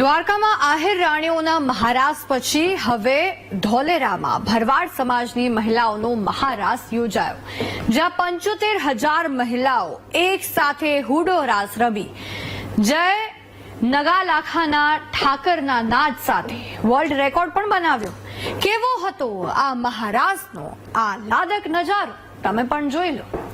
દ્વારકામાં આહિર રાણીઓના મહારાસ પછી હવે ધોલેરામાં ભરવાડ સમાજની મહિલાઓનો મહારાસ યોજાયો, જ્યાં પંચોતેર હજાર મહિલાઓ એક સાથે હુડો રાસ રમી. જય નગાલાખાના ઠાકરના નાદ સાથે વર્લ્ડ રેકોર્ડ પણ બનાવ્યો. કેવો હતો આ મહારાસનો? આ લાદક નજારો તમે પણ જોઈ લો.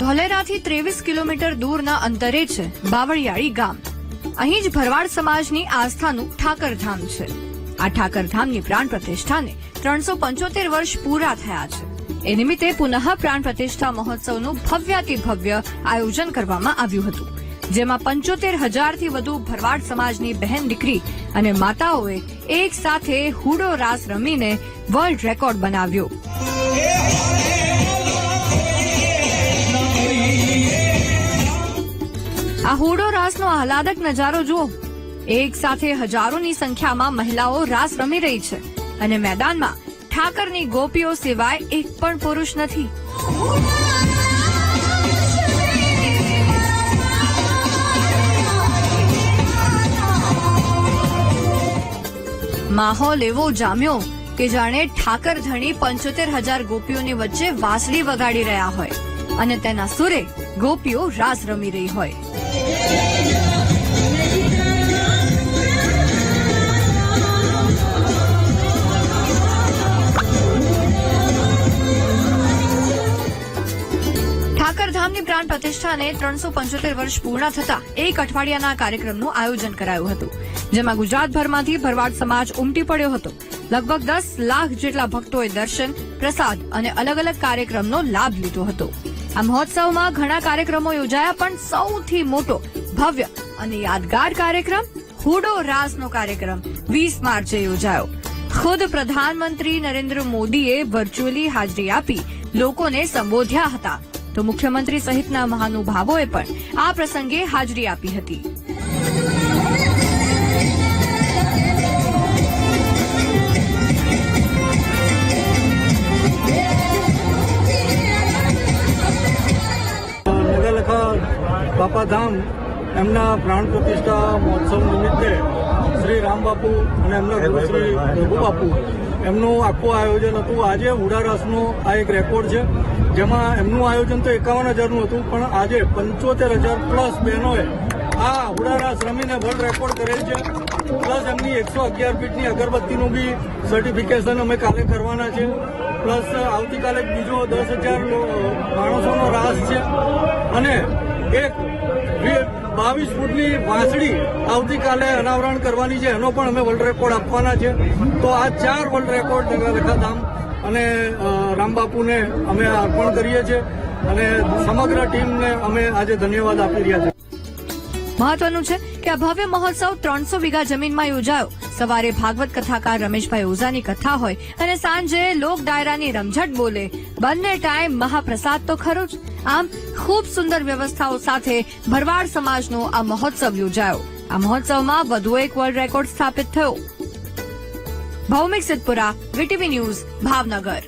ધોલેરાથી ત્રેવીસ કિલોમીટર દૂરના અંતરે છે બાવળિયાળી ગામ. અહીં જ ભરવાડ સમાજની આસ્થાનું ઠાકરધામ છે. આ ઠાકરધામની પ્રાણ પ્રતિષ્ઠાને ત્રણસો પંચોતેર વર્ષ પૂરા થયા છે. એ નિમિત્તે પુનઃ પ્રાણ પ્રતિષ્ઠા મહોત્સવનું ભવ્યાતિ ભવ્ય આયોજન કરવામાં આવ્યું હતું, જેમાં પંચોતેર હજારથી વધુ ભરવાડ સમાજની બહેન દીકરી અને માતાઓએ એક સાથે હુડો રાસ રમીને વર્લ્ડ રેકોર્ડ બનાવ્યો. આહલાદક નજારો જુઓ. એક સાથે હજારોની સંખ્યામાં મહિલાઓ રાસ રમી રહી છે અને મેદાનમાં ઠાકરની ગોપીઓ સિવાય એક પણ પુરુષ નથી. માહોલ એવો જામ્યો કે જાણે ઠાકર ધણી પંચોતેર હજાર ગોપીઓની વચ્ચે વાંસળી વગાડી રહ્યા હોય અને તેના સુરે ગોપીઓ રાસ રમી રહી હોય. પ્રતિષ્ઠાને ત્રણસો પંચોતેર વર્ષ પૂર્ણ થતા એક અઠવાડિયાના કાર્યક્રમનું આયોજન કરાયું હતું, જેમાં ગુજરાતભરમાંથી ભરવાડ સમાજ ઉમટી પડ્યો હતો. લગભગ દસ લાખ જેટલા ભક્તોએ દર્શન, પ્રસાદ અને અલગ અલગ કાર્યક્રમનો લાભ લીધો હતો. આ મહોત્સવમાં ઘણા કાર્યક્રમો યોજાયા, પણ સૌથી મોટો ભવ્ય અને યાદગાર કાર્યક્રમ હુડો રાસનો કાર્યક્રમ વીસ માર્ચે યોજાયો. ખુદ પ્રધાનમંત્રી નરેન્દ્ર મોદીએ વર્ચ્યુઅલી હાજરી આપી લોકોને સંબોધ્યા હતા. તો મુખ્યમંત્રી સહિતના મહાનુભાવોએ પણ આ પ્રસંગે હાજરી આપી હતી. બાપાધામ એમના પ્રાણ પ્રતિષ્ઠા મહોત્સવ નિમિત્તે શ્રી રામ બાપુ અને એમના ગુરુ શ્રી રઘુ બાપુ એમનું આખું આયોજન હતું. આજે ઉડારસનો આ એક રેકોર્ડ છે. જેમાં એમનું આયોજન તો એકાવન હજારનું હતું, પણ આજે પંચોતેર હજાર પ્લસ બહેનોએ આ હુડારાસ રમીને વર્લ્ડ રેકોર્ડ કરેલ છે. પ્લસ એમની એકસો અગિયાર ફીટની અગરબત્તીનું બી સર્ટિફિકેશન અમે કાલે કરવાના છે. પ્લસ આવતીકાલે બીજો દસ હજાર માણસોનો રાસ છે. અને એક બાવીસ ફૂટની વાંસળી આવતીકાલે અનાવરણ કરવાની છે. એનો પણ અમે વર્લ્ડ રેકોર્ડ આપવાના છે. તો આ ચાર વર્લ્ડ રેકોર્ડ નગરખાધામ અને રામબાપુને અમે અર્પણ કરીએ છીએ અને સમગ્ર ટીમને અમે આજે ધન્યવાદ આપી રહ્યા છીએ. મહત્વનું છે કે ભવ્ય મહોત્સવ ત્રણસો વીઘા જમીનમાં યોજાયો. સવારે ભાગવત કથાકાર રમેશભાઈ ઓઝાની કથા હોય અને સાંજે લોક ડાયરાની રમઝટ બોલે. બંને ટાઈમ મહાપ્રસાદ તો ખરો જ. આમ ખૂબ સુંદર વ્યવસ્થાઓ સાથે ભરવાડ સમાજનો આ મહોત્સવ યોજાયો. આ મહોત્સવમાં વધુ એક વર્લ્ડ રેકોર્ડ સ્થાપિત થયો. Bhaumik Siddhapura, VTV news, Bhavnagar.